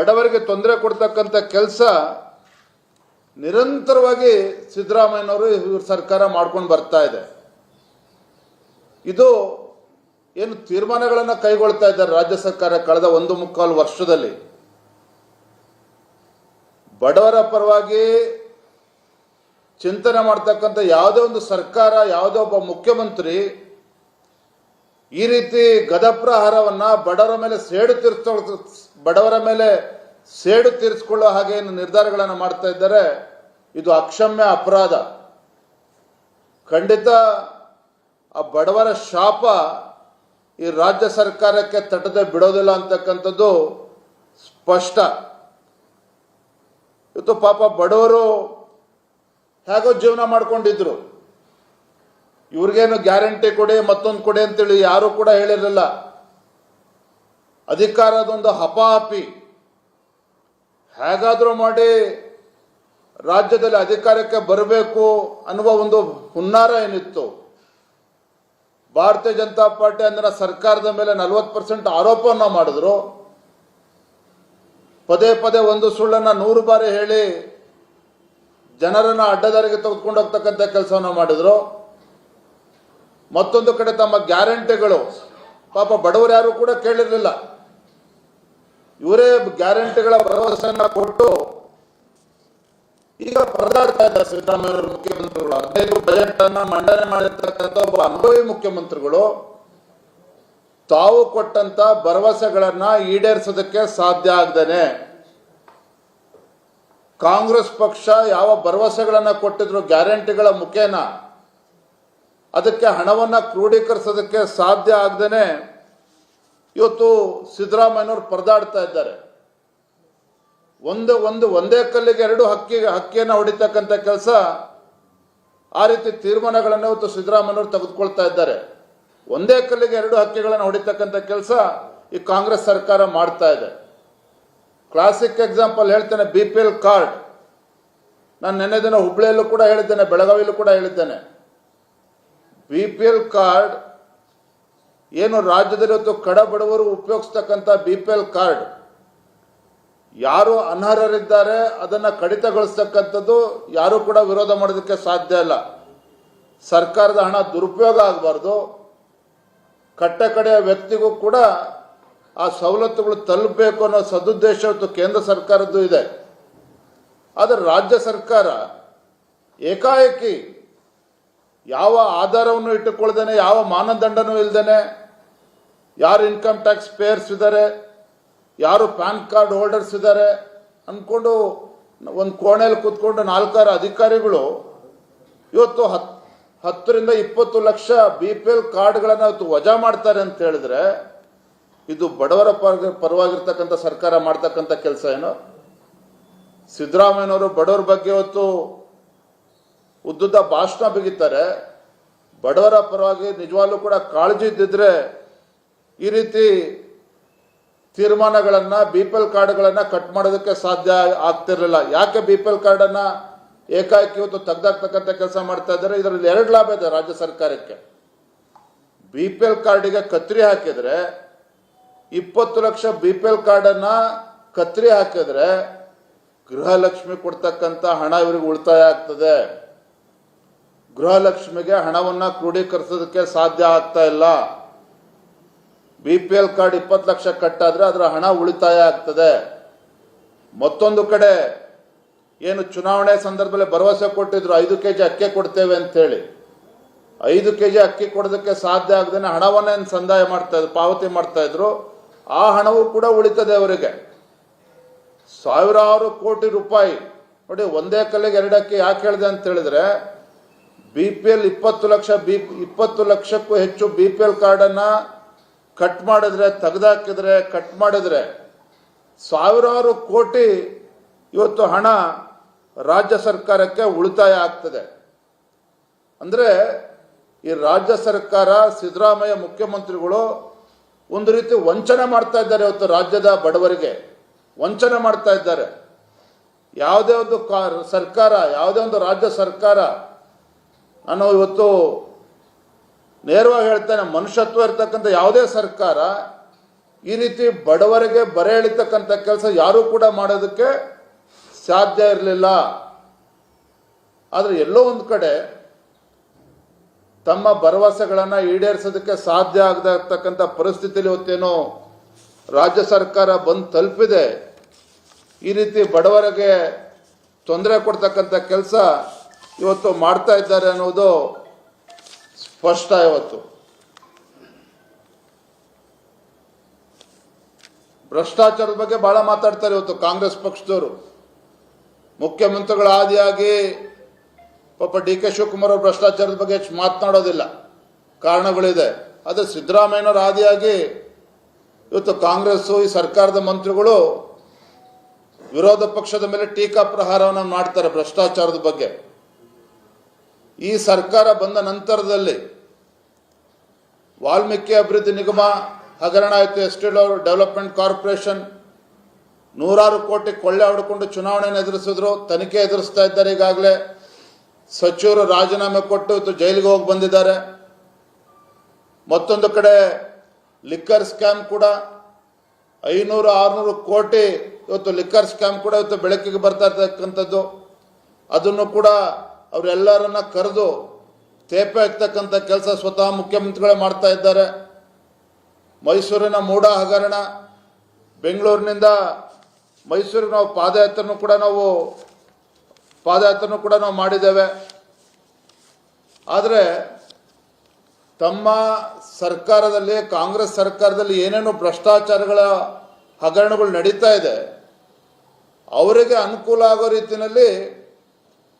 ಬಡವರಿಗೆ ತೊಂದರೆ ಕೊಡ್ತಕ್ಕಂಥ ಕೆಲಸ ನಿರಂತರವಾಗಿ ಸಿದ್ದರಾಮಯ್ಯನವರು ಇವ್ರ ಸರ್ಕಾರ ಮಾಡ್ಕೊಂಡು ಬರ್ತಾ ಇದೆ. ಇದು ಏನು ತೀರ್ಮಾನಗಳನ್ನು ಕೈಗೊಳ್ತಾ ಇದ್ದಾರೆ ರಾಜ್ಯ ಸರ್ಕಾರ ಕಳೆದ ಒಂದು ಮುಕ್ಕಾಲು ವರ್ಷದಲ್ಲಿ. ಬಡವರ ಪರವಾಗಿ ಚಿಂತನೆ ಮಾಡ್ತಕ್ಕಂಥ ಯಾವುದೇ ಒಂದು ಸರ್ಕಾರ, ಯಾವುದೇ ಒಬ್ಬ ಮುಖ್ಯಮಂತ್ರಿ ಈ ರೀತಿ ಗದಪ್ರಹಾರವನ್ನು ಬಡವರ ಮೇಲೆ ಸೇಡು ಬಡವರ ಮೇಲೆ ಸೇಡು ತೀರಿಸಿಕೊಳ್ಳೋ ಹಾಗೆ ಏನು ನಿರ್ಧಾರಗಳನ್ನು ಮಾಡ್ತಾ ಇದ್ದಾರೆ. ಇದು ಅಕ್ಷಮ್ಯ ಅಪರಾಧ. ಖಂಡಿತ ಆ ಬಡವರ ಶಾಪ ಈ ರಾಜ್ಯ ಸರ್ಕಾರಕ್ಕೆ ತಟ್ಟದೆ ಬಿಡೋದಿಲ್ಲ ಅಂತಕ್ಕಂಥದ್ದು ಸ್ಪಷ್ಟ. ಇವತ್ತು ಪಾಪ ಬಡವರು ಹೇಗೋ ಜೀವನ ಮಾಡ್ಕೊಂಡಿದ್ರು. ಇವ್ರಿಗೇನು ಗ್ಯಾರಂಟಿ ಕೊಡಿ, ಮತ್ತೊಂದು ಕೊಡಿ ಅಂತೇಳಿ ಯಾರು ಕೂಡ ಹೇಳಿರಲಿಲ್ಲ. ಅಧಿಕಾರದೊಂದು ಹಪಾಹಪಿ ಹೇಗಾದರೂ ಮಾಡಿ ರಾಜ್ಯದಲ್ಲಿ ಅಧಿಕಾರಕ್ಕೆ ಬರಬೇಕು ಅನ್ನುವ ಒಂದು ಹುನ್ನಾರ ಏನಿತ್ತು? ಭಾರತೀಯ ಜನತಾ ಪಾರ್ಟಿ ಅಂದ್ರೆ ಸರ್ಕಾರದ ಮೇಲೆ ನಲವತ್ತು ಪರ್ಸೆಂಟ್ ಆರೋಪವನ್ನು ಮಾಡಿದ್ರು. ಪದೇ ಪದೇ ಒಂದು ಸುಳ್ಳನ್ನ ನೂರು ಬಾರಿ ಹೇಳಿ ಜನರನ್ನು ಅಡ್ಡದಾರಿಗೆ ತೆಗೆದುಕೊಂಡು ಹೋಗ್ತಕ್ಕಂಥ ಕೆಲಸವನ್ನು ಮಾಡಿದ್ರು. ಮತ್ತೊಂದು ಕಡೆ ತಮ್ಮ ಗ್ಯಾರಂಟಿಗಳು. ಪಾಪ ಬಡವರು ಯಾರು ಕೂಡ ಕೇಳಿರಲಿಲ್ಲ. ಇವರೇ ಗ್ಯಾರಂಟಿಗಳ ಭರವಸೆಯನ್ನ ಕೊಟ್ಟು ಈಗ ಪರದಾಡ್ತಾ ಇದ್ದಾರೆ ಸಿದ್ದರಾಮಯ್ಯ ಮುಖ್ಯಮಂತ್ರಿಗಳು. ಹದಿನೈದು ಬಜೆಟ್ ಅನ್ನ ಮಂಡನೆ ಮಾಡಿರ್ತಕ್ಕಂಥ ಒಬ್ಬ ಅನುಭವಿ ಮುಖ್ಯಮಂತ್ರಿಗಳು. ತಾವು ಕೊಟ್ಟಂತ ಭರವಸೆಗಳನ್ನ ಈಡೇರಿಸೋದಕ್ಕೆ ಸಾಧ್ಯ ಆಗದೇನೆ. ಕಾಂಗ್ರೆಸ್ ಪಕ್ಷ ಯಾವ ಭರವಸೆಗಳನ್ನ ಕೊಟ್ಟಿದ್ರು ಗ್ಯಾರಂಟಿಗಳ ಮುಖೇನ, ಅದಕ್ಕೆ ಹಣವನ್ನ ಕ್ರೋಢೀಕರಿಸೋದಕ್ಕೆ ಸಾಧ್ಯ ಆಗದೇನೆ. ಇವತ್ತು ಸಿದ್ದರಾಮಯ್ಯನವರು ಪರದಾಡ್ತಾ ಇದ್ದಾರೆ. ಒಂದು ಒಂದು, ಒಂದೇ ಕಲ್ಲಿಗೆ ಎರಡು ಹಕ್ಕಿಗೆ ಹಕ್ಕಿಯನ್ನು ಹೊಡಿತಕ್ಕಂಥ ಕೆಲಸ ಆ ರೀತಿ ತೀರ್ಮಾನಗಳನ್ನು ಇವತ್ತು ಸಿದ್ದರಾಮಯ್ಯನವರು ತೆಗೆದುಕೊಳ್ತಾ ಇದ್ದಾರೆ. ಒಂದೇ ಕಲ್ಲಿಗೆ ಎರಡು ಹಕ್ಕಿಗಳನ್ನು ಹೊಡಿತಕ್ಕಂಥ ಕೆಲಸ ಈ ಕಾಂಗ್ರೆಸ್ ಸರ್ಕಾರ ಮಾಡ್ತಾ ಇದೆ. ಕ್ಲಾಸಿಕ್ ಎಕ್ಸಾಂಪಲ್ ಹೇಳ್ತೇನೆ ಬಿ ಪಿ ಎಲ್ ಕಾರ್ಡ್ ನಾನು ನೆನ್ನೆ ದಿನ ಹುಬ್ಳಿಯಲ್ಲೂ ಕೂಡ ಹೇಳಿದ್ದೇನೆ, ಬೆಳಗಾವಿಯಲ್ಲೂ ಕೂಡ ಹೇಳಿದ್ದೇನೆ. ಬಿ ಪಿ ಎಲ್ ಕಾರ್ಡ್ ಏನು ರಾಜ್ಯದಲ್ಲಿ ಇವತ್ತು ಕಡ ಬಡವರು ಉಪಯೋಗಿಸ್ತಕ್ಕಂಥ ಬಿ ಪಿ ಎಲ್ ಕಾರ್ಡ್ ಯಾರು ಅನರ್ಹರಿದ್ದಾರೆ, ಅದನ್ನ ಕಡಿತಗೊಳಿಸ್ತಕ್ಕಂಥದ್ದು ಯಾರು ಕೂಡ ವಿರೋಧ ಮಾಡೋದಕ್ಕೆ ಸಾಧ್ಯ ಇಲ್ಲ. ಸರ್ಕಾರದ ಹಣ ದುರುಪಯೋಗ ಆಗಬಾರ್ದು. ಕಟ್ಟ ಕಡೆಯ ವ್ಯಕ್ತಿಗೂ ಕೂಡ ಆ ಸವಲತ್ತುಗಳು ತಲುಪಬೇಕು ಅನ್ನೋ ಸದುದ್ದೇಶ ಇವತ್ತು ಕೇಂದ್ರ ಸರ್ಕಾರದ್ದು ಇದೆ. ಆದರೆ ರಾಜ್ಯ ಸರ್ಕಾರ ಏಕಾಏಕಿ ಯಾವ ಆಧಾರವನ್ನು ಇಟ್ಟುಕೊಳ್ಳದೇನೆ, ಯಾವ ಮಾನದಂಡನೂ ಇಲ್ದೇನೆ ಯಾರು ಇನ್ಕಮ್ ಟ್ಯಾಕ್ಸ್ ಪೇಯರ್ಸ್ ಇದ್ದಾರೆ ಯಾರು ಪ್ಯಾನ್ ಕಾರ್ಡ್ ಹೋಲ್ಡರ್ಸ್ ಇದ್ದಾರೆ ಅಂದ್ಕೊಂಡು ಒಂದು ಕೋಣೆಯಲ್ಲಿ ಕೂತ್ಕೊಂಡು ನಾಲ್ಕಾರು ಅಧಿಕಾರಿಗಳು ಇವತ್ತು ಹತ್, ಹತ್ತರಿಂದ ಇಪ್ಪತ್ತು ಲಕ್ಷ ಬಿ ಪಿ ಎಲ್ ಕಾರ್ಡ್ಗಳನ್ನು ಇವತ್ತು ವಜಾ ಮಾಡ್ತಾರೆ ಅಂತ ಹೇಳಿದ್ರೆ ಇದು ಬಡವರ ಪರ ಪರವಾಗಿರ್ತಕ್ಕಂಥ ಸರ್ಕಾರ ಮಾಡ್ತಕ್ಕಂಥ ಕೆಲಸ ಏನು? ಸಿದ್ದರಾಮಯ್ಯನವರು ಬಡವರ ಬಗ್ಗೆ ಇವತ್ತು ಉದ್ದುದ್ದ ಭಾಷಣ ಬಿಗಿತಾರೆ. ಬಡವರ ಪರವಾಗಿ ನಿಜವಾಗ್ಲೂ ಕೂಡ ಕಾಳಜಿ ಇದ್ದಿದ್ರೆ ಈ ರೀತಿ ತೀರ್ಮಾನಗಳನ್ನ ಬಿ ಪಿ ಎಲ್ ಕಾರ್ಡ್ಗಳನ್ನ ಕಟ್ ಮಾಡೋದಕ್ಕೆ ಸಾಧ್ಯ ಆಗ್ತಿರಲಿಲ್ಲ. ಯಾಕೆ ಬಿ ಪಿ ಎಲ್ ಕಾರ್ಡನ್ನ ಏಕಾಏಕಿ ಇವತ್ತು ತೆಗ್ದಾಕ್ತಕ್ಕಂತ ಕೆಲಸ ಮಾಡ್ತಾ ಇದ್ದಾರೆ? ಇದರಲ್ಲಿ ಎರಡು ಲಾಭ ಇದೆ ರಾಜ್ಯ ಸರ್ಕಾರಕ್ಕೆ. ಬಿ ಪಿ ಎಲ್ ಕಾರ್ಡಿಗೆ ಕತ್ರಿ ಹಾಕಿದ್ರೆ, ಇಪ್ಪತ್ತು ಲಕ್ಷ ಬಿ ಪಿ ಎಲ್ ಕಾರ್ಡನ್ನ ಕತ್ರಿ ಹಾಕಿದ್ರೆ ಗೃಹಲಕ್ಷ್ಮಿ ಕೊಡ್ತಕ್ಕಂಥ ಹಣ ಇವರಿಗೆ ಉಳಿತಾಯ ಆಗ್ತದೆ. ಗೃಹಲಕ್ಷ್ಮಿಗೆ ಹಣವನ್ನ ಕ್ರೋಢೀಕರಿಸೋದಕ್ಕೆ ಸಾಧ್ಯ ಆಗ್ತಾ ಇಲ್ಲ. ಬಿ ಪಿ ಎಲ್ ಕಾರ್ಡ್ ಇಪ್ಪತ್ತು ಲಕ್ಷ ಕಟ್ಟಾದ್ರೆ ಅದರ ಹಣ ಉಳಿತಾಯ ಆಗ್ತದೆ. ಮತ್ತೊಂದು ಕಡೆ ಏನು ಚುನಾವಣೆ ಸಂದರ್ಭದಲ್ಲಿ ಭರವಸೆ ಕೊಟ್ಟಿದ್ರು, ಐದು ಕೆ ಜಿ ಅಕ್ಕಿ ಕೊಡ್ತೇವೆ ಅಂತ ಹೇಳಿ. ಐದು ಕೆ ಜಿ ಅಕ್ಕಿ ಕೊಡೋದಕ್ಕೆ ಸಾಧ್ಯ ಆಗದೇನೆ ಹಣವನ್ನೇ ಸಂದಾಯ ಮಾಡ್ತಾ ಇದ್ರು, ಪಾವತಿ ಮಾಡ್ತಾ ಇದ್ರು. ಆ ಹಣವೂ ಕೂಡ ಉಳಿತದೆ ಅವರಿಗೆ. ಸಾವಿರಾರು ಕೋಟಿ ರೂಪಾಯಿ. ನೋಡಿ, ಒಂದೇ ಕಲ್ಲಿಗೆ ಎರಡು ಅಕ್ಕಿ ಯಾಕೆ ಹೇಳಿದೆ ಅಂತ ಹೇಳಿದ್ರೆ ಬಿ ಪಿ ಎಲ್ ಇಪ್ಪತ್ತು ಲಕ್ಷ ಬಿ ಇಪ್ಪತ್ತು ಲಕ್ಷಕ್ಕೂ ಹೆಚ್ಚು ಬಿ ಪಿ ಎಲ್ ಕಾರ್ಡನ್ನು ಕಟ್ ಮಾಡಿದ್ರೆ, ತೆಗೆದಾಕಿದ್ರೆ, ಕಟ್ ಮಾಡಿದ್ರೆ ಸಾವಿರಾರು ಕೋಟಿ ಇವತ್ತು ಹಣ ರಾಜ್ಯ ಸರ್ಕಾರಕ್ಕೆ ಉಳಿತಾಯ ಆಗ್ತದೆ. ಅಂದರೆ ಈ ರಾಜ್ಯ ಸರ್ಕಾರ, ಸಿದ್ದರಾಮಯ್ಯ ಮುಖ್ಯಮಂತ್ರಿಗಳು ಒಂದು ರೀತಿ ವಂಚನೆ ಮಾಡ್ತಾ ಇದ್ದಾರೆ ಇವತ್ತು ರಾಜ್ಯದ ಬಡವರಿಗೆ. ವಂಚನೆ ಮಾಡ್ತಾ ಇದ್ದಾರೆ. ಯಾವುದೇ ಒಂದು ಸರ್ಕಾರ, ಯಾವುದೇ ಒಂದು ರಾಜ್ಯ ಸರ್ಕಾರ, ನಾನು ಇವತ್ತು ನೇರವಾಗಿ ಹೇಳ್ತಾನೆ, ಮನುಷ್ಯತ್ವ ಇರ್ತಕ್ಕಂಥ ಯಾವುದೇ ಸರ್ಕಾರ ಈ ರೀತಿ ಬಡವರಿಗೆ ಬರೆ ಎಳಿತಕ್ಕಂಥ ಕೆಲಸ ಯಾರೂ ಕೂಡ ಮಾಡೋದಕ್ಕೆ ಸಾಧ್ಯ ಇರಲಿಲ್ಲ. ಆದರೆ ಎಲ್ಲೋ ಒಂದು ಕಡೆ ತಮ್ಮ ಭರವಸೆಗಳನ್ನು ಈಡೇರಿಸೋದಕ್ಕೆ ಸಾಧ್ಯ ಆಗದ ಇರ್ತಕ್ಕಂಥ ಪರಿಸ್ಥಿತಿಯಲ್ಲಿ ಇವತ್ತೇನೋ ರಾಜ್ಯ ಸರ್ಕಾರ ಬಂದು ತಲುಪಿದೆ. ಈ ರೀತಿ ಬಡವರಿಗೆ ತೊಂದರೆ ಕೊಡ್ತಕ್ಕಂಥ ಕೆಲಸ ಇವತ್ತು ಮಾಡ್ತಾ ಇದ್ದಾರೆ ಅನ್ನೋದು ಸ್ಪಷ್ಟ ಇವತ್ತು ಭ್ರಷ್ಟಾಚಾರದ ಬಗ್ಗೆ ಬಹಳ ಮಾತಾಡ್ತಾರೆ ಇವತ್ತು ಕಾಂಗ್ರೆಸ್ ಪಕ್ಷದವರು. ಮುಖ್ಯಮಂತ್ರಿಗಳ ಆದಿಯಾಗಿ ಪಾಪ ಡಿ ಕೆ ಶಿವಕುಮಾರ್ ಅವರು ಭ್ರಷ್ಟಾಚಾರದ ಬಗ್ಗೆ ಹೆಚ್ಚು ಮಾತನಾಡೋದಿಲ್ಲ. ಕಾರಣಗಳಿದೆ. ಆದರೆ ಸಿದ್ಧರಾಮಯ್ಯನವರ ಆದಿಯಾಗಿ ಇವತ್ತು ಕಾಂಗ್ರೆಸ್ಸು, ಈ ಸರ್ಕಾರದ ಮಂತ್ರಿಗಳು ವಿರೋಧ ಪಕ್ಷದ ಮೇಲೆ ಟೀಕಾ ಪ್ರಹಾರವನ್ನು ಮಾಡ್ತಾರೆ ಭ್ರಷ್ಟಾಚಾರದ ಬಗ್ಗೆ. ಈ ಸರ್ಕಾರ ಬಂದ ನಂತರದಲ್ಲಿ ವಾಲ್ಮೀಕಿ ಅಭಿವೃದ್ಧಿ ನಿಗಮ ಹಗರಣ ಆಯಿತು ಎಸ್ಟೇಟ್ ಡೆವಲಪ್ಮೆಂಟ್ ಕಾರ್ಪೊರೇಷನ್ ನೂರಾರು ಕೋಟಿ ಕೊಳ್ಳೆ ಹೊಡ್ಕೊಂಡು ಚುನಾವಣೆಯನ್ನು ಎದುರಿಸಿದ್ರು. ತನಿಖೆ ಎದುರಿಸ್ತಾ ಇದ್ದಾರೆ ಈಗಾಗಲೇ. ಸಚಿವರು ರಾಜೀನಾಮೆ ಕೊಟ್ಟು ಇವತ್ತು ಜೈಲಿಗೆ ಹೋಗಿ ಬಂದಿದ್ದಾರೆ. ಮತ್ತೊಂದು ಕಡೆ ಲಿಕ್ಕರ್ ಸ್ಕ್ಯಾಮ್ ಕೂಡ ಐನೂರು, ಆರುನೂರು ಕೋಟಿ ಇವತ್ತು ಲಿಕ್ಕರ್ ಸ್ಕ್ಯಾಮ್ ಕೂಡ ಇವತ್ತು ಬೆಳಕಿಗೆ ಬರ್ತಾ ಇರ್ತಕ್ಕಂಥದ್ದು. ಅದನ್ನು ಕೂಡ ಅವರೆಲ್ಲರನ್ನ ಕರೆದು ತೇಪೆ ಹಾಕ್ತಕ್ಕಂಥ ಕೆಲಸ ಸ್ವತಃ ಮುಖ್ಯಮಂತ್ರಿಗಳೇ ಮಾಡ್ತಾ ಇದ್ದಾರೆ. ಮೈಸೂರಿನ ಮೂಡ ಹಗರಣ, ಬೆಂಗಳೂರಿನಿಂದ ಮೈಸೂರಿಗೆ ನಾವು ಪಾದಯಾತ್ರೆನೂ ಕೂಡ ನಾವು, ಪಾದಯಾತ್ರೆನೂ ಕೂಡ ನಾವು ಮಾಡಿದ್ದೇವೆ. ಆದರೆ ತಮ್ಮ ಸರ್ಕಾರದಲ್ಲಿ, ಕಾಂಗ್ರೆಸ್ ಸರ್ಕಾರದಲ್ಲಿ ಏನೇನು ಭ್ರಷ್ಟಾಚಾರಗಳ ಹಗರಣಗಳು ನಡೀತಾ ಇದೆ, ಅವರಿಗೆ ಅನುಕೂಲ ಆಗೋ ರೀತಿಯಲ್ಲಿ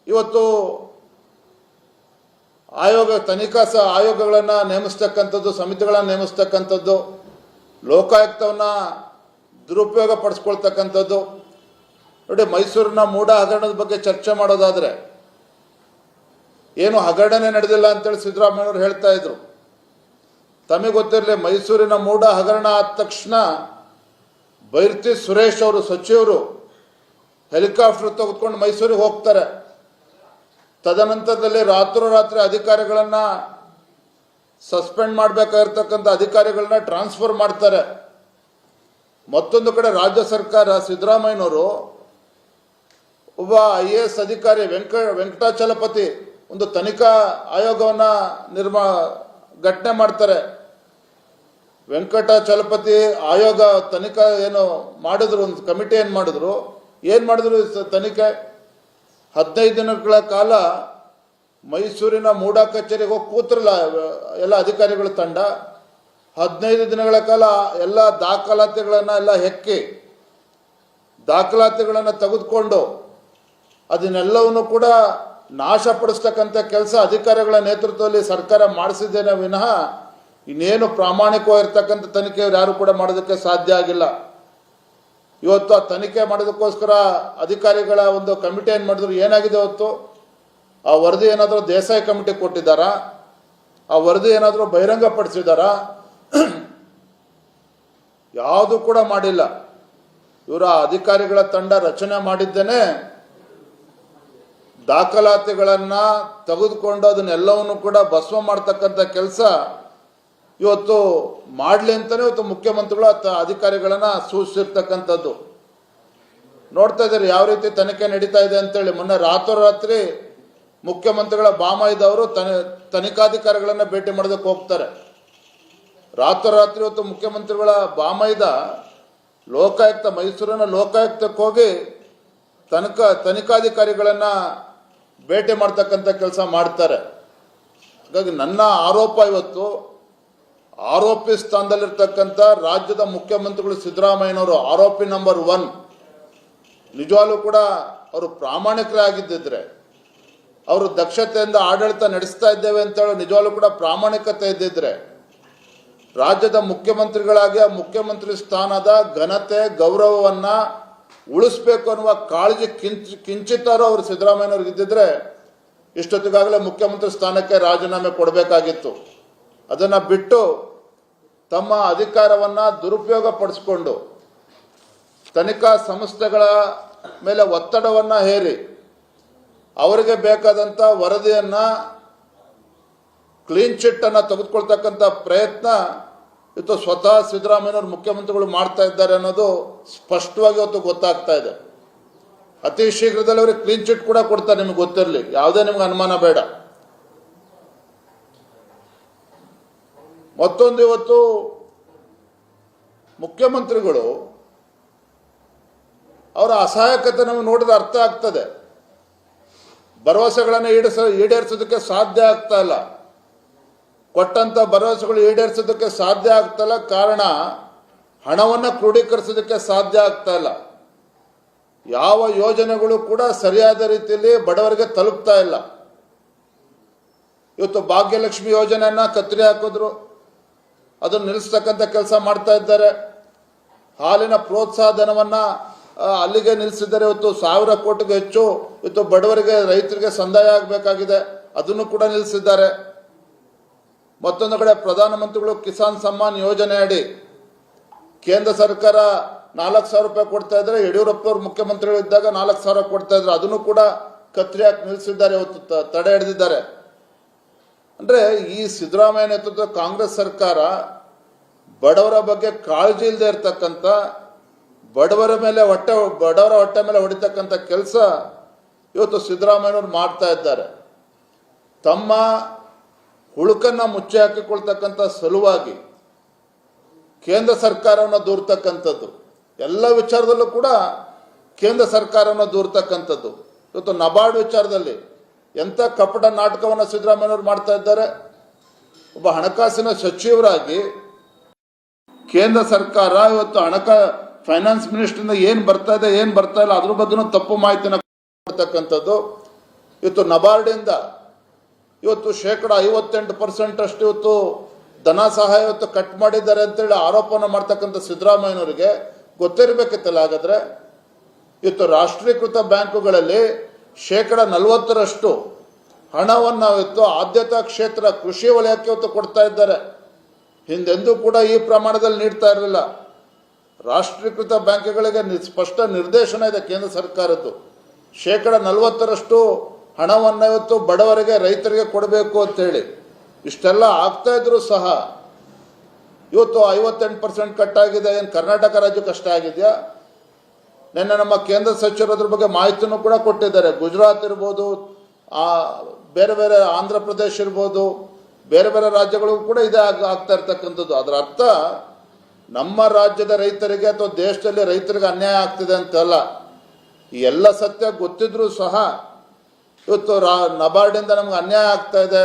ಇವತ್ತು ಆಯೋಗ, ತನಿಖಾ ಸ ಆಯೋಗಗಳನ್ನು ನೇಮಿಸ್ತಕ್ಕಂಥದ್ದು, ಸಮಿತಿಗಳನ್ನು ನೇಮಿಸ್ತಕ್ಕಂಥದ್ದು, ಲೋಕಾಯುಕ್ತವನ್ನು ದುರುಪಯೋಗ ಪಡಿಸ್ಕೊಳ್ತಕ್ಕಂಥದ್ದು. ನೋಡಿ, ಮೈಸೂರಿನ ಮೂಡ ಹಗರಣದ ಬಗ್ಗೆ ಚರ್ಚೆ ಮಾಡೋದಾದರೆ, ಏನು ಹಗರಣನೇ ನಡೆದಿಲ್ಲ ಅಂತೇಳಿ ಸಿದ್ದರಾಮಯ್ಯವರು ಹೇಳ್ತಾ ಇದ್ರು. ತಮಗೆ ಗೊತ್ತಿರಲಿ, ಮೈಸೂರಿನ ಮೂಡ ಹಗರಣ ಆದ ತಕ್ಷಣ ಬೈರ್ತಿ ಸುರೇಶ್ ಅವರು, ಸಚಿವರು ಹೆಲಿಕಾಪ್ಟರ್ ತೆಗೆದುಕೊಂಡು ಮೈಸೂರಿಗೆ ಹೋಗ್ತಾರೆ. ತದನಂತರದಲ್ಲಿ ರಾತ್ರೋರಾತ್ರಿ ಅಧಿಕಾರಿಗಳನ್ನು ಸಸ್ಪೆಂಡ್ ಮಾಡಬೇಕಾಗಿರ್ತಕ್ಕಂಥ ಅಧಿಕಾರಿಗಳನ್ನ ಟ್ರಾನ್ಸ್ಫರ್ ಮಾಡ್ತಾರೆ. ಮತ್ತೊಂದು ಕಡೆ ರಾಜ್ಯ ಸರ್ಕಾರ, ಸಿದ್ದರಾಮಯ್ಯನವರು ಒಬ್ಬ ಐ ಎ ಎಸ್ ಅಧಿಕಾರಿ ವೆಂಕ, ವೆಂಕಟಾಚಲಪತಿ ಒಂದು ತನಿಖಾ ಆಯೋಗವನ್ನು ನಿರ್ಮಾ, ಘಟನೆ ಮಾಡ್ತಾರೆ. ವೆಂಕಟಾಚಲಪತಿ ಆಯೋಗ ತನಿಖಾ ಏನು ಮಾಡಿದ್ರು, ಒಂದು ಕಮಿಟಿ ಏನು ಮಾಡಿದ್ರು? ಏನು ಮಾಡಿದ್ರು ತನಿಖೆ? ಹದಿನೈದು ದಿನಗಳ ಕಾಲ ಮೈಸೂರಿನ ಮೂಡ ಕಚೇರಿಗೆ ಹೋಗಿ ಕೂತ್ರಲ್ಲ, ಎಲ್ಲ ಅಧಿಕಾರಿಗಳ ತಂಡ. ಹದಿನೈದು ದಿನಗಳ ಕಾಲ ಎಲ್ಲ ದಾಖಲಾತಿಗಳನ್ನು ಎಲ್ಲ ಹೆಕ್ಕಿ, ದಾಖಲಾತಿಗಳನ್ನು ತೆಗೆದುಕೊಂಡು ಅದನ್ನೆಲ್ಲವನ್ನು ಕೂಡ ನಾಶಪಡಿಸ್ತಕ್ಕಂಥ ಕೆಲಸ ಅಧಿಕಾರಿಗಳ ನೇತೃತ್ವದಲ್ಲಿ ಸರ್ಕಾರ ಮಾಡಿಸಿದ್ದೇನೆ ವಿನಃ ಇನ್ನೇನು ಪ್ರಾಮಾಣಿಕವಾಗಿರ್ತಕ್ಕಂಥ ತನಿಖೆ ಯಾರು ಕೂಡ ಮಾಡೋದಕ್ಕೆ ಸಾಧ್ಯ ಆಗಿಲ್ಲ. ಇವತ್ತು ಆ ತನಿಖೆ ಮಾಡೋದಕ್ಕೋಸ್ಕರ ಅಧಿಕಾರಿಗಳ ಒಂದು ಕಮಿಟಿ ಏನು ಮಾಡಿದ್ರು, ಏನಾಗಿದೆ ಇವತ್ತು ಆ ವರದಿ ಏನಾದರೂ ದೇಸಾಯಿ ಕಮಿಟಿ ಕೊಟ್ಟಿದ್ದಾರಾ? ಆ ವರದಿ ಏನಾದರೂ ಬಹಿರಂಗಪಡಿಸಿದ್ದಾರಾ? ಯಾವುದು ಕೂಡ ಮಾಡಿಲ್ಲ. ಇವರ ಅಧಿಕಾರಿಗಳ ತಂಡ ರಚನೆ ಮಾಡಿದ್ದೇನೆ. ದಾಖಲಾತಿಗಳನ್ನು ತೆಗೆದುಕೊಂಡು ಅದನ್ನೆಲ್ಲವನ್ನು ಕೂಡ ಭಸ್ಮ ಮಾಡ್ತಕ್ಕಂಥ ಕೆಲಸ ಇವತ್ತು ಮಾಡಲಿ ಅಂತಲೇ ಇವತ್ತು ಮುಖ್ಯಮಂತ್ರಿಗಳು ಅಧಿಕಾರಿಗಳನ್ನ ಸೂಚಿಸಿರ್ತಕ್ಕಂಥದ್ದು. ನೋಡ್ತಾ ಇದ್ದಾರೆ, ಯಾವ ರೀತಿ ತನಿಖೆ ನಡೀತಾ ಇದೆ ಅಂತೇಳಿ. ಮೊನ್ನೆ ರಾತ್ರೋರಾತ್ರಿ ಮುಖ್ಯಮಂತ್ರಿಗಳ ಬಾಮಾಯಿದವರು ತನಿ, ತನಿಖಾಧಿಕಾರಿಗಳನ್ನ ಭೇಟಿ ಮಾಡೋದಕ್ಕೆ ಹೋಗ್ತಾರೆ. ರಾತ್ರೋರಾತ್ರಿ ಇವತ್ತು ಮುಖ್ಯಮಂತ್ರಿಗಳ ಬಾಮೈದ ಲೋಕಾಯುಕ್ತ, ಮೈಸೂರಿನ ಲೋಕಾಯುಕ್ತಕ್ಕೆ ಹೋಗಿ ತನಕ ತನಿಖಾಧಿಕಾರಿಗಳನ್ನ ಭೇಟಿ ಮಾಡ್ತಕ್ಕಂಥ ಕೆಲಸ ಮಾಡ್ತಾರೆ. ಹಾಗಾಗಿ ನನ್ನ ಆರೋಪ ಇವತ್ತು ಆರೋಪಿ ಸ್ಥಾನದಲ್ಲಿರ್ತಕ್ಕಂಥ ರಾಜ್ಯದ ಮುಖ್ಯಮಂತ್ರಿಗಳು ಸಿದ್ದರಾಮಯ್ಯನವರು ಆರೋಪಿ ನಂಬರ್ ಒನ್ ನಿಜವಾಗ್ಲೂ ಕೂಡ ಅವರು ಪ್ರಾಮಾಣಿಕರೇ ಆಗಿದ್ದಿದ್ರೆ, ಅವರು ದಕ್ಷತೆಯಿಂದ ಆಡಳಿತ ನಡೆಸ್ತಾ ಇದ್ದೇವೆ ಅಂತೇಳಿ ನಿಜವಾಗ್ಲೂ ಕೂಡ ಪ್ರಾಮಾಣಿಕತೆ ಇದ್ದಿದ್ರೆ, ರಾಜ್ಯದ ಮುಖ್ಯಮಂತ್ರಿಗಳಾಗಿ ಆ ಮುಖ್ಯಮಂತ್ರಿ ಸ್ಥಾನದ ಘನತೆ, ಗೌರವವನ್ನ ಉಳಿಸ್ಬೇಕು ಅನ್ನುವ ಕಾಳಜಿ ಕಿಂಚ, ಕಿಂಚಿತ್ತಾರು ಅವರು ಸಿದ್ದರಾಮಯ್ಯನವ್ರಿಗೆ ಇದ್ದಿದ್ರೆ, ಇಷ್ಟೊತ್ತಿಗಾಗಲೇ ಮುಖ್ಯಮಂತ್ರಿ ಸ್ಥಾನಕ್ಕೆ ರಾಜೀನಾಮೆ ಕೊಡಬೇಕಾಗಿತ್ತು. ಅದನ್ನ ಬಿಟ್ಟು ತಮ್ಮ ಅಧಿಕಾರವನ್ನು ದುರುಪಯೋಗ ಪಡಿಸ್ಕೊಂಡು ತನಿಖಾ ಸಂಸ್ಥೆಗಳ ಮೇಲೆ ಒತ್ತಡವನ್ನು ಹೇರಿ ಅವರಿಗೆ ಬೇಕಾದಂಥ ವರದಿಯನ್ನು ಕ್ಲೀನ್ ಚಿಟ್ಟನ್ನು ತೆಗೆದುಕೊಳ್ತಕ್ಕಂಥ ಪ್ರಯತ್ನ ಇವತ್ತು ಸ್ವತಃ ಸಿದ್ದರಾಮಯ್ಯವ್ರ ಮುಖ್ಯಮಂತ್ರಿಗಳು ಮಾಡ್ತಾ ಇದ್ದಾರೆ ಅನ್ನೋದು ಸ್ಪಷ್ಟವಾಗಿ ಇವತ್ತು ಗೊತ್ತಾಗ್ತಾ ಇದೆ. ಅತಿ ಶೀಘ್ರದಲ್ಲಿ ಅವರಿಗೆ ಕ್ಲೀನ್ ಚಿಟ್ ಕೂಡ ಕೊಡ್ತಾರೆ, ನಿಮ್ಗೆ ಗೊತ್ತಿರಲಿ. ಯಾವುದೇ ನಿಮ್ಗೆ ಅನುಮಾನ ಬೇಡ. ಮತ್ತೊಂದು ಇವತ್ತು ಮುಖ್ಯಮಂತ್ರಿಗಳು ಅವರ ಅಸಹಾಯಕತೆ ನಮಗೆ ನೋಡಿದ ಅರ್ಥ ಆಗ್ತದೆ. ಭರವಸೆಗಳನ್ನು ಈಡೇರಿಸ, ಈಡೇರಿಸೋದಕ್ಕೆ ಸಾಧ್ಯ ಆಗ್ತಾ ಇಲ್ಲ. ಕೊಟ್ಟಂತ ಭರವಸೆಗಳು ಈಡೇರಿಸೋದಕ್ಕೆ ಸಾಧ್ಯ ಆಗ್ತಾ ಇಲ್ಲ. ಕಾರಣ ಹಣವನ್ನು ಕ್ರೋಢೀಕರಿಸೋದಕ್ಕೆ ಸಾಧ್ಯ ಆಗ್ತಾ ಇಲ್ಲ. ಯಾವ ಯೋಜನೆಗಳು ಕೂಡ ಸರಿಯಾದ ರೀತಿಯಲ್ಲಿ ಬಡವರಿಗೆ ತಲುಪ್ತಾ ಇಲ್ಲ. ಇವತ್ತು ಭಾಗ್ಯಲಕ್ಷ್ಮಿ ಯೋಜನೆಯನ್ನ ಕತ್ತರಿ ಹಾಕಿದ್ರು. ಅದನ್ನು ನಿಲ್ಲಿಸ್ತಕ್ಕಂಥ ಕೆಲಸ ಮಾಡ್ತಾ ಇದ್ದಾರೆ. ಹಾಲಿನ ಪ್ರೋತ್ಸಾಹ ಧನವನ್ನು ಅಲ್ಲಿಗೆ ನಿಲ್ಲಿಸಿದ್ದಾರೆ. ಇವತ್ತು ಸಾವಿರ ಕೋಟಿಗೂ ಹೆಚ್ಚು ಇವತ್ತು ಬಡವರಿಗೆ, ರೈತರಿಗೆ ಸಂದಾಯ ಆಗಬೇಕಾಗಿದೆ. ಅದನ್ನು ಕೂಡ ನಿಲ್ಲಿಸಿದ್ದಾರೆ. ಮತ್ತೊಂದು ಕಡೆ ಪ್ರಧಾನಮಂತ್ರಿಗಳು ಕಿಸಾನ್ ಸಮ್ಮಾನ್ ಯೋಜನೆ ಅಡಿ ಕೇಂದ್ರ ಸರ್ಕಾರ ನಾಲ್ಕು ಸಾವಿರ ರೂಪಾಯಿ ಕೊಡ್ತಾ ಇದ್ರೆ ಯಡಿಯೂರಪ್ಪ ಅವರು ಮುಖ್ಯಮಂತ್ರಿಗಳು ಇದ್ದಾಗ ನಾಲ್ಕು ಸಾವಿರ ಕೊಡ್ತಾ ಇದ್ರು. ಅದನ್ನು ಕೂಡ ಕತ್ರಿ ಹಾಕಿ ನಿಲ್ಲಿಸಿದ್ದಾರೆ. ಇವತ್ತು ತಡೆ ಹಿಡಿದಿದ್ದಾರೆ. ಅಂದ್ರೆ ಈ ಸಿದ್ದರಾಮಯ್ಯ ನೇತೃತ್ವದ ಕಾಂಗ್ರೆಸ್ ಸರ್ಕಾರ ಬಡವರ ಬಗ್ಗೆ ಕಾಳಜಿ ಇಲ್ಲದೆ ಇರತಕ್ಕಂಥ ಬಡವರ ಮೇಲೆ ಹೊಟ್ಟೆ, ಬಡವರ ಹೊಟ್ಟೆ ಮೇಲೆ ಹೊಡಿತಕ್ಕಂಥ ಕೆಲಸ ಇವತ್ತು ಸಿದ್ದರಾಮಯ್ಯನವರು ಮಾಡ್ತಾ ಇದ್ದಾರೆ. ತಮ್ಮ ಹುಳುಕನ್ನ ಮುಚ್ಚಿ ಹಾಕಿಕೊಳ್ತಕ್ಕಂಥ ಸಲುವಾಗಿ ಕೇಂದ್ರ ಸರ್ಕಾರವನ್ನು ದೂರ್ತಕ್ಕಂಥದ್ದು, ಎಲ್ಲ ವಿಚಾರದಲ್ಲೂ ಕೂಡ ಕೇಂದ್ರ ಸರ್ಕಾರವನ್ನು ದೂರ್ತಕ್ಕಂಥದ್ದು. ಇವತ್ತು ನಬಾರ್ಡ್ ವಿಚಾರದಲ್ಲಿ ಎಂಥ ಕಪಟ ನಾಟಕವನ್ನು ಸಿದ್ದರಾಮಯ್ಯವರು ಮಾಡ್ತಾ ಇದ್ದಾರೆ? ಒಬ್ಬ ಹಣಕಾಸಿನ ಸಚಿವರಾಗಿ ಕೇಂದ್ರ ಸರ್ಕಾರ ಇವತ್ತು ಹಣಕ ಫೈನಾನ್ಸ್ ಮಿನಿಸ್ಟ್ರಿಂದ ಏನು ಬರ್ತಾ ಇದೆ, ಏನು ಬರ್ತಾ ಇಲ್ಲ, ಅದ್ರ ಬಗ್ಗೆನೂ ತಪ್ಪು ಮಾಹಿತಿನ ಕೊಡ್ತಕ್ಕಂಥದ್ದು. ಇವತ್ತು ನಬಾರ್ಡಿಂದ ಇವತ್ತು ಶೇಕಡ ಐವತ್ತೆಂಟು ಪರ್ಸೆಂಟ್ ಅಷ್ಟು ಇವತ್ತು ಧನ ಸಹಾಯ ಇವತ್ತು ಕಟ್ ಮಾಡಿದ್ದಾರೆ ಅಂತೇಳಿ ಆರೋಪನ ಮಾಡ್ತಕ್ಕಂಥ ಸಿದ್ದರಾಮಯ್ಯನವರಿಗೆ ಗೊತ್ತಿರಬೇಕಿತ್ತಲ್ಲ, ಹಾಗಾದ್ರೆ. ಇವತ್ತು ರಾಷ್ಟ್ರೀಕೃತ ಬ್ಯಾಂಕುಗಳಲ್ಲಿ ಶೇಕಡ ನಲವತ್ತರಷ್ಟು ಹಣವನ್ನು ಇವತ್ತು ಆದ್ಯತಾ ಕ್ಷೇತ್ರ ಕೃಷಿ ವಲಯಕ್ಕೆ ಇವತ್ತು ಕೊಡ್ತಾ ಇದ್ದಾರೆ. ಹಿಂದೆಂದೂ ಕೂಡ ಈ ಪ್ರಮಾಣದಲ್ಲಿ ನೀಡ್ತಾ ಇರಲಿಲ್ಲ. ರಾಷ್ಟ್ರೀಕೃತ ಬ್ಯಾಂಕ್ಗಳಿಗೆ ಸ್ಪಷ್ಟ ನಿರ್ದೇಶನ ಇದೆ ಕೇಂದ್ರ ಸರ್ಕಾರದ್ದು. ಶೇಕಡ ನಲವತ್ತರಷ್ಟು ಹಣವನ್ನು ಇವತ್ತು ಬಡವರಿಗೆ, ರೈತರಿಗೆ ಕೊಡಬೇಕು ಅಂತೇಳಿ. ಇಷ್ಟೆಲ್ಲ ಆಗ್ತಾ ಇದ್ರೂ ಸಹ ಇವತ್ತು ಐವತ್ತೆಂಟು ಪರ್ಸೆಂಟ್ ಕಟ್ಟಾಗಿದೆ. ಏನು ಕರ್ನಾಟಕ ರಾಜ್ಯಕ್ಕೆ ಕಷ್ಟ ಆಗಿದೆಯಾ? ನಿನ್ನೆ ನಮ್ಮ ಕೇಂದ್ರ ಸಚಿವರು ಅದ್ರ ಬಗ್ಗೆ ಮಾಹಿತಿನೂ ಕೂಡ ಕೊಟ್ಟಿದ್ದಾರೆ. ಗುಜರಾತ್ ಇರ್ಬೋದು ಬೇರೆ ಬೇರೆ ಆಂಧ್ರ ಪ್ರದೇಶ ಇರ್ಬೋದು, ಬೇರೆ ಬೇರೆ ರಾಜ್ಯಗಳಿಗೂ ಕೂಡ ಇದೇ ಆಗ, ಆಗ್ತಾ ಇರ್ತಕ್ಕಂಥದ್ದು. ಅದರ ಅರ್ಥ, ನಮ್ಮ ರಾಜ್ಯದ ರೈತರಿಗೆ ಅಥವಾ ದೇಶದಲ್ಲಿ ರೈತರಿಗೆ ಅನ್ಯಾಯ ಆಗ್ತಿದೆ ಅಂತಲ್ಲ. ಈ ಎಲ್ಲ ಸತ್ಯ ಗೊತ್ತಿದ್ರೂ ಸಹ ಇವತ್ತು ರಾ, ನಬಾರ್ಡಿಂದ ನಮ್ಗೆ ಅನ್ಯಾಯ ಆಗ್ತಾ ಇದೆ.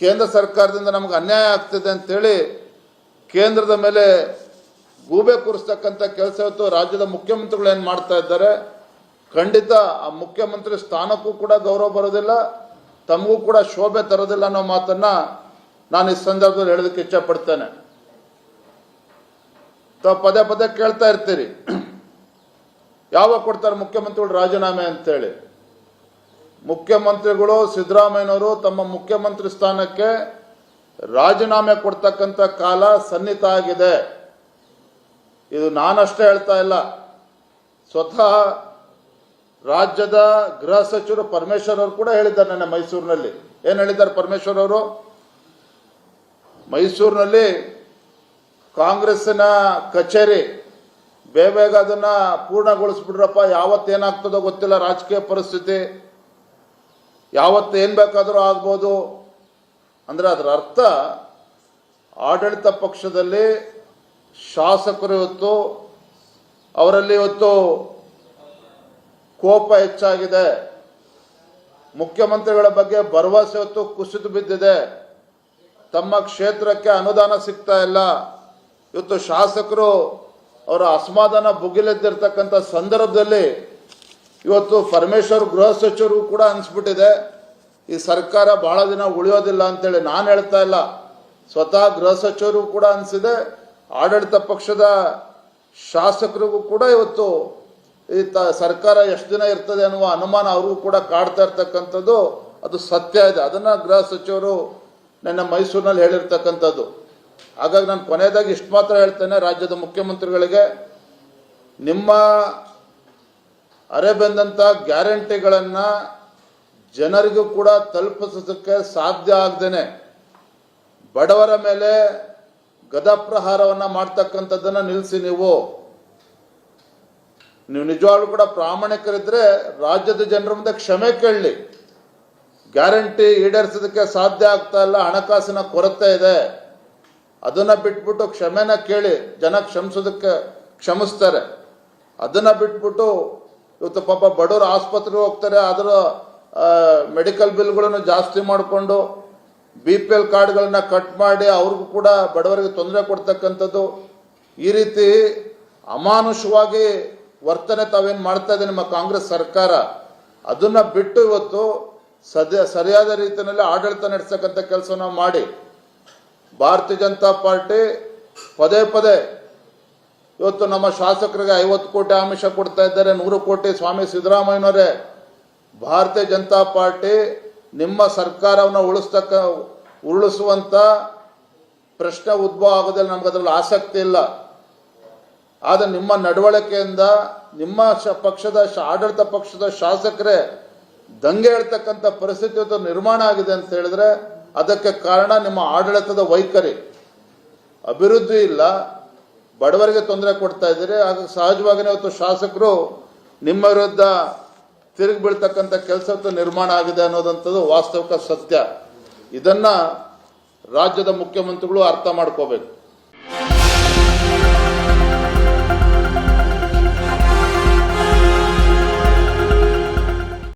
ಕೇಂದ್ರ ಸರ್ಕಾರದಿಂದ ನಮ್ಗೆ ಅನ್ಯಾಯ ಆಗ್ತಿದೆ ಅಂತೇಳಿ ಕೇಂದ್ರದ ಮೇಲೆ ಗೂಬೆ ಕೂರಿಸ್ತಕ್ಕಂಥ ಕೆಲಸ ಇವತ್ತು ರಾಜ್ಯದ ಮುಖ್ಯಮಂತ್ರಿಗಳು ಏನು ಮಾಡ್ತಾ ಇದ್ದಾರೆ? ಖಂಡಿತ ಆ ಮುಖ್ಯಮಂತ್ರಿ ಸ್ಥಾನಕ್ಕೂ ಕೂಡ ಗೌರವ ಬರೋದಿಲ್ಲ, ತಮಗೂ ಕೂಡ ಶೋಭೆ ತರೋದಿಲ್ಲ ಅನ್ನೋ ಮಾತನ್ನ ನಾನು ಈ ಸಂದರ್ಭದಲ್ಲಿ ಹೇಳೋದಕ್ಕೆ ಇಚ್ಛಪಡ್ತೇನೆ. ತಾವು ಪದೇ ಪದೇ ಕೇಳ್ತಾ ಇರ್ತೀರಿ. ಯಾವಾಗ ಕೊಡ್ತಾರೆ ಮುಖ್ಯಮಂತ್ರಿಗಳು ರಾಜೀನಾಮೆ ಅಂತೇಳಿ? ಮುಖ್ಯಮಂತ್ರಿಗಳು ಸಿದ್ದರಾಮಯ್ಯನವರು ತಮ್ಮ ಮುಖ್ಯಮಂತ್ರಿ ಸ್ಥಾನಕ್ಕೆ ರಾಜೀನಾಮೆ ಕೊಡ್ತಕ್ಕಂಥ ಕಾಲ ಸನ್ನಿಹಿತ ಆಗಿದೆ. ಇದು ನಾನಷ್ಟೇ ಹೇಳ್ತಾ ಇಲ್ಲ. ಸ್ವತಃ ರಾಜ್ಯದ ಗೃಹ ಸಚಿವರು ಪರಮೇಶ್ವರ್ ಅವರು ಕೂಡ ಹೇಳಿದ್ದಾರೆ ನನ್ನ ಮೈಸೂರಿನಲ್ಲಿ. ಏನು ಹೇಳಿದ್ದಾರೆ ಪರಮೇಶ್ವರ್ ಅವರು? ಮೈಸೂರಿನಲ್ಲಿ ಕಾಂಗ್ರೆಸ್ಸಿನ ಕಚೇರಿ, ಬೇಗ ಬೇಗ ಅದನ್ನ ಪೂರ್ಣಗೊಳಿಸ್ಬಿಡ್ರಪ್ಪ ಯಾವತ್ತೇನಾಗ್ತದೋ ಗೊತ್ತಿಲ್ಲ ರಾಜಕೀಯ ಪರಿಸ್ಥಿತಿ. ಯಾವತ್ತು ಏನು ಬೇಕಾದರೂ ಆಗ್ಬೋದು. ಅಂದರೆ ಅದರ ಅರ್ಥ ಆಡಳಿತ ಪಕ್ಷದಲ್ಲಿ ಶಾಸಕರು ಇವತ್ತು, ಅವರಲ್ಲಿ ಇವತ್ತು ಕೋಪ ಹೆಚ್ಚಾಗಿದೆ. ಮುಖ್ಯಮಂತ್ರಿಗಳ ಬಗ್ಗೆ ಭರವಸೆ ಇವತ್ತು ಕುಸಿದು ಬಿದ್ದಿದೆ. ತಮ್ಮ ಕ್ಷೇತ್ರಕ್ಕೆ ಅನುದಾನ ಸಿಗ್ತಾ ಇಲ್ಲ. ಇವತ್ತು ಶಾಸಕರು ಅವರ ಅಸಮಾಧಾನ ಭುಗಿಲೆದ್ದಿರ್ತಕ್ಕಂಥ ಸಂದರ್ಭದಲ್ಲಿ ಇವತ್ತು ಪರಮೇಶ್ವರ್ ಗೃಹ ಸಚಿವರು ಕೂಡ ಅನಿಸ್ಬಿಟ್ಟಿದೆ. ಈ ಸರ್ಕಾರ ಬಹಳ ದಿನ ಉಳಿಯೋದಿಲ್ಲ ಅಂತೇಳಿ ನಾನು ಹೇಳ್ತಾ ಇಲ್ಲ. ಸ್ವತಃ ಗೃಹ ಸಚಿವರು ಕೂಡ ಅನಿಸಿದೆ. ಆಡಳಿತ ಪಕ್ಷದ ಶಾಸಕರಿಗೂ ಕೂಡ ಇವತ್ತು ಈ ತ ಸರ್ಕಾರ ಎಷ್ಟು ದಿನ ಇರ್ತದೆ ಅನ್ನುವ ಅನುಮಾನ ಅವ್ರಿಗೂ ಕೂಡ ಕಾಡ್ತಾ ಇರ್ತಕ್ಕಂಥದ್ದು, ಅದು ಸತ್ಯ ಇದೆ. ಅದನ್ನು ಗೃಹ ಸಚಿವರು ನನ್ನ ಮೈಸೂರಿನಲ್ಲಿ ಹೇಳಿರ್ತಕ್ಕಂಥದ್ದು. ಹಾಗಾಗಿ ನಾನು ಕೊನೆಯದಾಗಿ ಇಷ್ಟು ಮಾತ್ರ ಹೇಳ್ತೇನೆ, ರಾಜ್ಯದ ಮುಖ್ಯಮಂತ್ರಿಗಳಿಗೆ. ನಿಮ್ಮ ಅರೆ ಬಂದಂಥ ಗ್ಯಾರಂಟಿಗಳನ್ನು ಜನರಿಗೂ ಕೂಡ ತಲುಪಿಸೋದಕ್ಕೆ ಸಾಧ್ಯ ಆಗ್ದೇನೆ. ಬಡವರ ಮೇಲೆ ಗದಾಪ್ರಹಾರವನ್ನ ಮಾಡ್ತಕ್ಕಂಥದ್ದನ್ನ ನಿಲ್ಲಿಸಿ ನೀವು. ನೀವು ನಿಜವಾಗ್ಲೂ ಕೂಡ ಪ್ರಾಮಾಣಿಕರಿದ್ರೆ ರಾಜ್ಯದ ಜನರ ಮುಂದೆ ಕ್ಷಮೆ ಕೇಳಲಿ. ಗ್ಯಾರಂಟಿ ಈಡೇರಿಸೋದಕ್ಕೆ ಸಾಧ್ಯ ಆಗ್ತಾ ಇಲ್ಲ, ಹಣಕಾಸಿನ ಕೊರತೆ ಇದೆ. ಅದನ್ನ ಬಿಟ್ಬಿಟ್ಟು ಕ್ಷಮೆನ ಕೇಳಿ, ಜನ ಕ್ಷಮಿಸೋದಕ್ಕೆ ಕ್ಷಮಿಸ್ತಾರೆ. ಅದನ್ನ ಬಿಟ್ಬಿಟ್ಟು ಇವತ್ತು ಪಾಪ ಬಡವರು ಆಸ್ಪತ್ರೆಗೆ ಹೋಗ್ತಾರೆ ಅದರ ಮೆಡಿಕಲ್ ಬಿಲ್ಗಳನ್ನು ಜಾಸ್ತಿ ಮಾಡಿಕೊಂಡು ಬಿ ಪಿ ಎಲ್ ಕಾರ್ಡ್ಗಳನ್ನ ಕಟ್ ಮಾಡಿ ಅವ್ರಿಗೂ ಕೂಡ ಬಡವರಿಗೆ ತೊಂದರೆ ಕೊಡ್ತಕ್ಕಂಥದ್ದು, ಈ ರೀತಿ ಅಮಾನುಷವಾಗಿ ವರ್ತನೆ ತಾವೇನು ಮಾಡ್ತಾ ಇದೆ ನಿಮ್ಮ ಕಾಂಗ್ರೆಸ್ ಸರ್ಕಾರ, ಅದನ್ನ ಬಿಟ್ಟು ಇವತ್ತು ಸದ್ಯ ಸರಿಯಾದ ರೀತಿಯಲ್ಲಿ ಆಡಳಿತ ನಡೆಸ್ತಕ್ಕಂಥ ಕೆಲಸನ ಮಾಡಿ. ಭಾರತೀಯ ಜನತಾ ಪಾರ್ಟಿ ಪದೇ ಪದೇ ಇವತ್ತು ನಮ್ಮ ಶಾಸಕರಿಗೆ ಐವತ್ತು ಕೋಟಿ ಆಮಿಷ ಕೊಡ್ತಾ ಇದ್ದಾರೆ, ನೂರು ಕೋಟಿ ಸ್ವಾಮಿ ಸಿದ್ದರಾಮಯ್ಯನವರೇ. ಭಾರತೀಯ ಜನತಾ ಪಾರ್ಟಿ ನಿಮ್ಮ ಸರ್ಕಾರವನ್ನು ಉಳಿಸ್ತಕ್ಕ ಉರುಳಿಸುವಂಥ ಪ್ರಶ್ನೆ ಉದ್ಭವ ಆಗೋದ್ರಲ್ಲಿ ನಮ್ಗೆ ಅದರಲ್ಲಿ ಆಸಕ್ತಿ ಇಲ್ಲ. ಆದರೆ ನಿಮ್ಮ ನಡವಳಿಕೆಯಿಂದ ನಿಮ್ಮ ಶ, ಪಕ್ಷದ ಆಡಳಿತ ಪಕ್ಷದ ಶಾಸಕರೇ ದಂಗೆ ಹೇಳ್ತಕ್ಕಂಥ ಪರಿಸ್ಥಿತಿ ನಿರ್ಮಾಣ ಆಗಿದೆ ಅಂತ ಹೇಳಿದ್ರೆ ಅದಕ್ಕೆ ಕಾರಣ ನಿಮ್ಮ ಆಡಳಿತದ ವೈಖರಿ. ಅಭಿವೃದ್ಧಿ ಇಲ್ಲ, ಬಡವರಿಗೆ ತೊಂದರೆ ಕೊಡ್ತಾ ಇದ್ದೀರಿ ಹಾಗಾಗಿ ಸಹಜವಾಗಿಯೇ ಇವತ್ತು ಶಾಸಕರು ನಿಮ್ಮ ವಿರುದ್ಧ ತಿರುಗಿ ಬೀಳ್ತಕ್ಕಂಥ ಕೆಲಸ ಇವತ್ತು ನಿರ್ಮಾಣ ಆಗಿದೆ ಅನ್ನೋದಂಥದ್ದು ವಾಸ್ತವಿಕ ಸತ್ಯ. ಇದನ್ನು ರಾಜ್ಯದ ಮುಖ್ಯಮಂತ್ರಿಗಳು ಅರ್ಥ ಮಾಡ್ಕೋಬೇಕು.